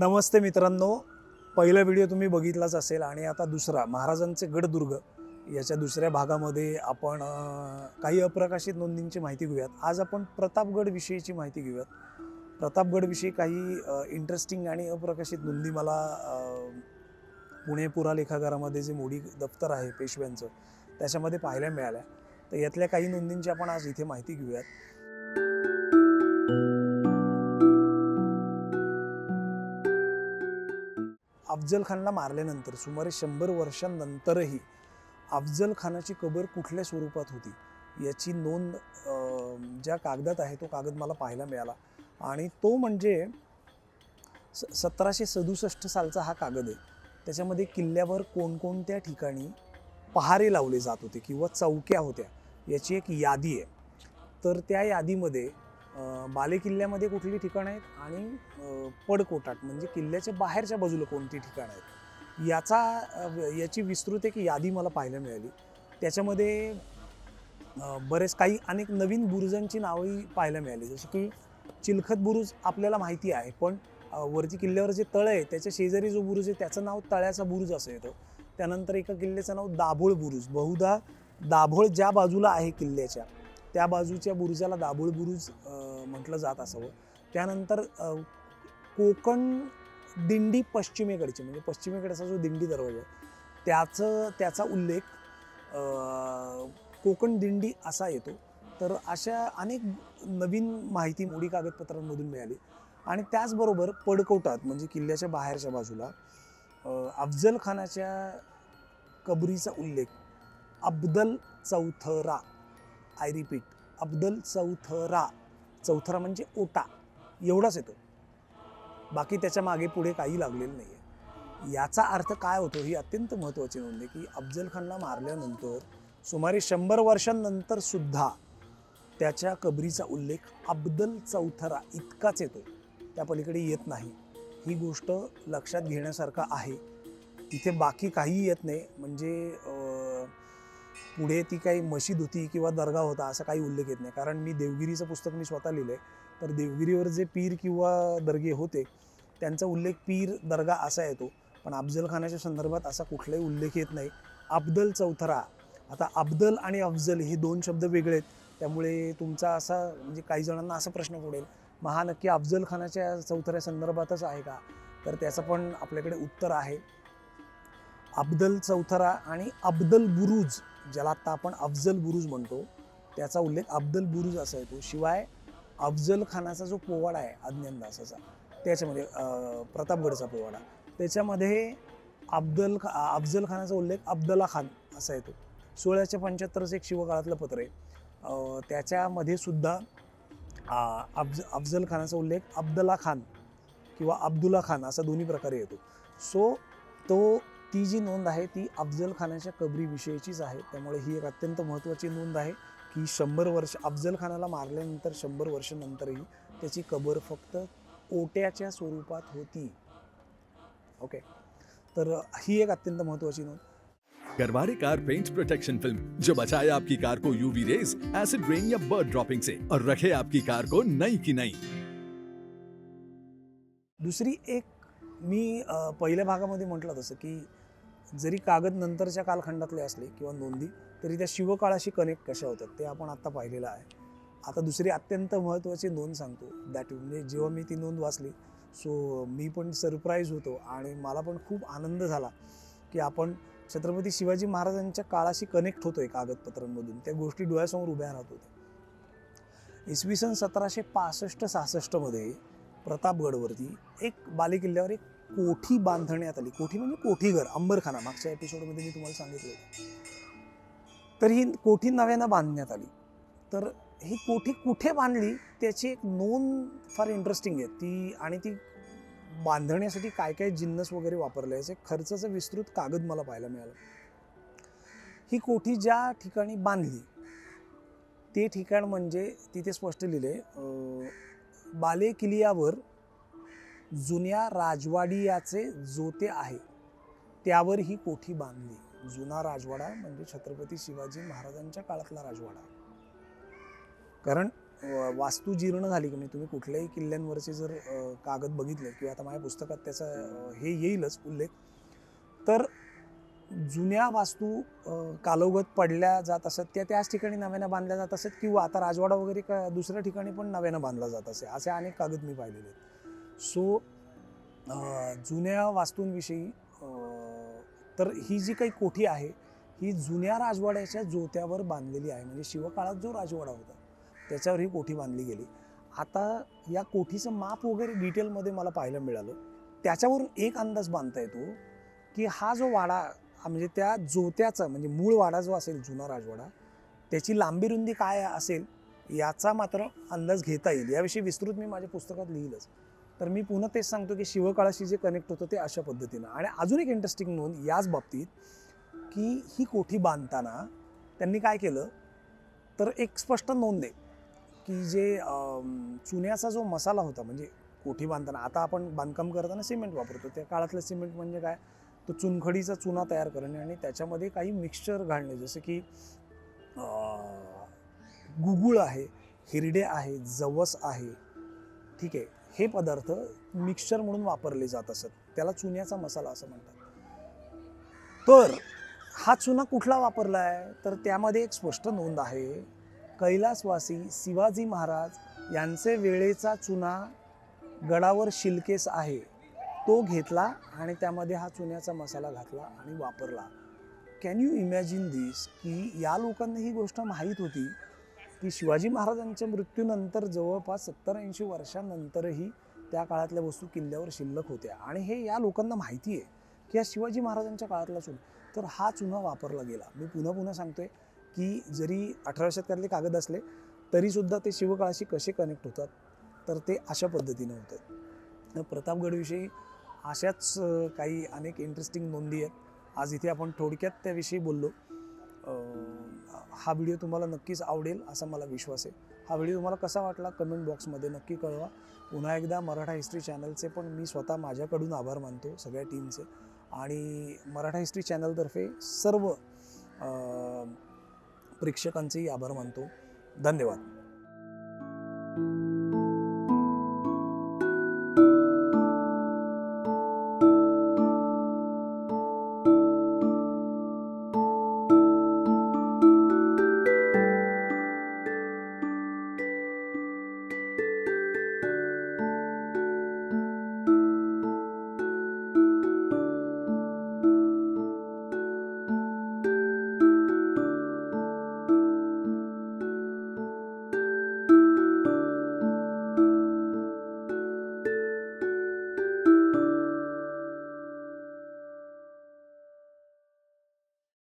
नमस्ते मित्रांनो. पहिला व्हिडिओ तुम्ही बघितलाच असेल आणि आता दुसरा महाराजांचे गडदुर्ग. याच्या दुसऱ्या भागामध्ये आपण काही अप्रकाशित नोंदींची माहिती घेऊयात. आज आपण प्रतापगडविषयीची माहिती घेऊयात. प्रतापगडविषयी काही इंटरेस्टिंग आणि अप्रकाशित नोंदी मला पुणे पुरालेखागारामध्ये जे मोडी दफ्तर आहे पेशव्यांचं त्याच्यामध्ये पाहायला मिळाल्या. तर यातल्या काही नोंदींची आपण आज इथे माहिती घेऊयात. अफजल खानला मारल्यानंतर सुमारे शंभर वर्षांनंतरही अफजल खानाची कबर कुठल्या स्वरूपात होती? याची नोंद ज्या कागदात आहे तो कागद मला पाहायला मिळाला. आणि तो म्हणजे स सतराशे सदुसष्ट सालचा हा कागद आहे. त्याच्यामध्ये किल्ल्यावर कोणकोणत्या ठिकाणी पहारे लावले जात होते किंवा चौक्या होत्या याची एक यादी आहे. तर त्या यादीमध्ये बालेकिल्ल्यामध्ये कुठली ठिकाणं आहेत आणि पडकोटात म्हणजे किल्ल्याच्या बाहेरच्या बाजूला कोणती ठिकाणं आहेत? याचा याची विस्तृत एक यादी मला पाहायला मिळाली. त्याच्यामध्ये बरेच काही अनेक नवीन बुरुजांची नावही पाहायला मिळाली. जसं की चिलखत बुरुज आपल्याला माहिती आहे पण वरती किल्ल्यावर जे तळ आहे त्याच्या शेजारी जो बुरुज आहे त्याचं नाव तळ्याचा बुरुज असं येतं. त्यानंतर एका किल्ल्याचं नाव दाभोळ बुरुज. बहुधा दाभोळ ज्या बाजूला आहे किल्ल्याच्या त्या बाजूच्या बुरुजाला दाभोळ बुरुज म्हटलं जात असावं. त्यानंतर कोकण दिंडी पश्चिमेकडची म्हणजे पश्चिमेकडचा जो दिंडी दरवाजा आहे त्याचं त्याचा उल्लेख कोकण दिंडी असा येतो. तर अशा अनेक नवीन माहिती मोडी कागदपत्रांमधून मिळाली. आणि त्याचबरोबर पडकवटात म्हणजे किल्ल्याच्या बाहेरच्या बाजूला अफजल खानाच्या कबरीचा उल्लेख अब्दल चौथरा आय रिपीट अब्दल चौथरा. चौथरा म्हणजे ओटा. एवढाच येतो. बाकी त्याच्यामागे पुढे काही लागलेलं नाही आहे याचा अर्थ काय होतो? ही अत्यंत महत्त्वाची नोंद आहे की अफजल खानला मारल्यानंतर सुमारे शंभर वर्षांनंतर सुद्धा त्याच्या कबरीचा उल्लेख अब्दल चौथरा इतकाच येतो त्या पलीकडे येत नाही. ही गोष्ट लक्षात घेण्यासारखं आहे. तिथे बाकी काही येत नाही. म्हणजे पुढे ती काही मशीद होती किंवा दर्गा होता असा काही उल्लेख येत नाही. कारण मी देवगिरीचं पुस्तक मी स्वतः लिहिलं आहे तर देवगिरीवर जे पीर किंवा दर्गे होते त्यांचा उल्लेख पीर दर्गा असा येतो. पण अफजल खानाच्या संदर्भात असा कुठलाही उल्लेख येत नाही. अब्दल चौथरा. आता अब्दल आणि अफजल हे दोन शब्द वेगळे आहेत. त्यामुळे तुमचा असा म्हणजे काही जणांना असा प्रश्न पडेल मग हा नक्की अफजल खानाच्या चौथऱ्या संदर्भातच आहे का? तर त्याचं पण आपल्याकडे उत्तर आहे. अब्दल चौथरा आणि अब्दल बुरुज ज्याला आत्ता आपण अफजल बुरुज म्हणतो त्याचा उल्लेख अब्दल बुरुज असा येतो. शिवाय अफजल खानाचा जो पोवाडा आहे अज्ञानदासाचा त्याच्यामध्ये प्रतापगडचा पोवाडा त्याच्यामध्ये अब्दल खा अफजल खानाचा उल्लेख अब्दला खान असा येतो. सोळाशे पंच्याहत्तरचं एक शिवकाळातलं पत्र आहे. त्याच्यामध्ये सुद्धा अफज अफजल खानाचा उल्लेख अब्दला खान किंवा अब्दुल्ला खान असा दोन्ही प्रकारे येतो. सो तो ती जी नोंद आहे ती अफजल खानाच्या कबरीविषयीचीच आहे. त्यामुळे ही एक अत्यंत महत्त्वाची नोंद आहे की शंभर वर्ष अफजल खानाला मारल्यानंतर शंभर वर्षानंतरही त्याची कबर फक्त ओट्याच्या स्वरूपात होती. ओके तर ही एक अत्यंत महत्त्वाची नोंद. Garware car paint protection film जो बचाए आपकी कार को यूवी रेज एसिड रेन या बर्ड ड्रॉपिंग से और रखे आपकी कार को नई की नई। दुसरी एक मी पहिल्या भागामध्ये म्हटलं तसं की जरी कागद नंतरच्या कालखंडातले असले किंवा नोंदी तरी त्या शिवकाळाशी कनेक्ट कशा होतात ते आपण आत्ता पाहिलेलं आहे. आता दुसरी अत्यंत महत्त्वाची नोंद सांगतो. दॅट म्हणजे जेव्हा मी ती नोंद वाचली सो मी पण सरप्राईज होतो आणि मला पण खूप आनंद झाला की आपण छत्रपती शिवाजी महाराजांच्या काळाशी कनेक्ट होतोय कागदपत्रांमधून. त्या गोष्टी डोळ्यासमोर उभ्या राहत होत्या. इसवी सन सतराशे पासष्ट सहासष्टमध्ये प्रतापगडवरती एक बालेकिल्ल्यावर एक कोठी बांधण्यात आली. कोठी म्हणजे कोठीघर अंबरखाना. मागच्या एपिसोडमध्ये मी तुम्हाला सांगितलं होतं. तर ही कोठी नव्यानं बांधण्यात आली. तर ही कोठी कुठे बांधली? त्याची एक नोंद फार इंटरेस्टिंग आहे. ती आणि ती बांधण्यासाठी काय काय जिन्नस वगैरे वापरले? याचे खर्चाचं विस्तृत कागद मला पाहायला मिळालं. ही कोठी ज्या ठिकाणी बांधली ते ठिकाण म्हणजे तिथे स्पष्ट लिहिले बाले किल्ल्यावर जुन्या राजवाडियाचे जोते आहे. त्यावर ही कोठी बांधली. जुना राजवाडा म्हणजे छत्रपती शिवाजी महाराजांच्या काळातला राजवाडा. कारण वास्तू जीर्ण झाली की म्हणजे तुम्ही कुठल्याही किल्ल्यांवरचे जर कागद बघितले किंवा आता माझ्या पुस्तकात त्याचा हे येईलच उल्लेख. तर जुन्या वास्तू कालोगत कालौगत पडल्या जात असत त्या त्याच ठिकाणी नव्यानं बांधल्या जात असत किंवा आता राजवाडा वगैरे का दुसऱ्या ठिकाणी पण नव्यानं बांधला जात असे असे अनेक कागद मी पाहिलेले आहेत. सो जुन्या वास्तूंविषयी तर ही जी काही कोठी आहे ही जुन्या राजवाड्याच्या जोत्यावर बांधलेली आहे. म्हणजे शिवकाळात जो राजवाडा होता त्याच्यावर ही कोठी बांधली गेली. आता या कोठीचं माप वगैरे डिटेलमध्ये मला पाहायला मिळालं. त्याच्यावरून एक अंदाज बांधता येतो की हा जो वाडा म्हणजे त्या जोत्याचा म्हणजे मूळ वाडा जो असेल जुना राजवाडा त्याची लांबी रुंदी काय असेल याचा मात्र अंदाज घेता येईल. याविषयी विस्तृत मी माझ्या पुस्तकात लिहिलंच. तर मी पुन्हा तेच सांगतो की शिवकाळाशी जे कनेक्ट होतं ते अशा पद्धतीनं. आणि अजून एक इंटरेस्टिंग नोंद याच बाबतीत की ही कोठी बांधताना त्यांनी काय केलं? तर एक स्पष्ट नोंद आहे की जे चुन्याचा जो मसाला होता म्हणजे कोठी बांधताना आता आपण बांधकाम करताना सिमेंट वापरतो त्या काळातलं सिमेंट म्हणजे काय? तो चुनखडीचा चुना तयार करणे आणि त्याच्यामध्ये काही मिक्सचर घालणे जसं की गुगुळ आहे हिरडे आहे जवस आहे ठीक आहे. हे पदार्थ मिक्सचर म्हणून वापरले जात असत. त्याला चुन्याचा मसाला असं म्हणतात. तर हा चुना कुठला वापरला आहे तर त्यामध्ये एक स्पष्ट नोंद आहे. कैलासवासी शिवाजी महाराज यांचे वेळेचा चुना गडावर शिलकेस आहे. तो घेतला आणि त्यामध्ये हा चुन्याचा मसाला घातला आणि वापरला. कॅन यू इमॅजिन दिस की या लोकांना ही गोष्ट माहीत होती. की शिवाजी महाराजांच्या मृत्यूनंतर जवळपास सत्तर ऐंशी वर्षांनंतरही त्या काळातल्या वस्तू किल्ल्यावर शिल्लक होत्या. आणि हे या लोकांना माहिती आहे की हा शिवाजी महाराजांच्या काळातला चुना तर हा चुना वापरला गेला. मी पुन्हा पुन्हा सांगतोय की जरी अठराव्या शतकातले कागद असले तरीसुद्धा ते शिवकाळाशी कसे कनेक्ट होतात तर ते अशा पद्धतीनं होतं तर प्रतापगडविषयी अशाच काही अनेक इंटरेस्टिंग नोंदी आहेत. आज इथे आपण थोडक्यात त्याविषयी बोललो. हा व्हिडिओ तुम्हाला नक्कीच आवडेल असा मला विश्वास आहे. हा व्हिडिओ तुम्हाला कसा वाटला कमेंट बॉक्समध्ये नक्की कळवा. पुन्हा एकदा मराठा हिस्ट्री चॅनलचे पण मी स्वतः माझ्याकडून आभार मानतो सगळ्या टीमचे आणि मराठा हिस्ट्री चॅनलतर्फे सर्व प्रेक्षकांचेही आभार मानतो. धन्यवाद.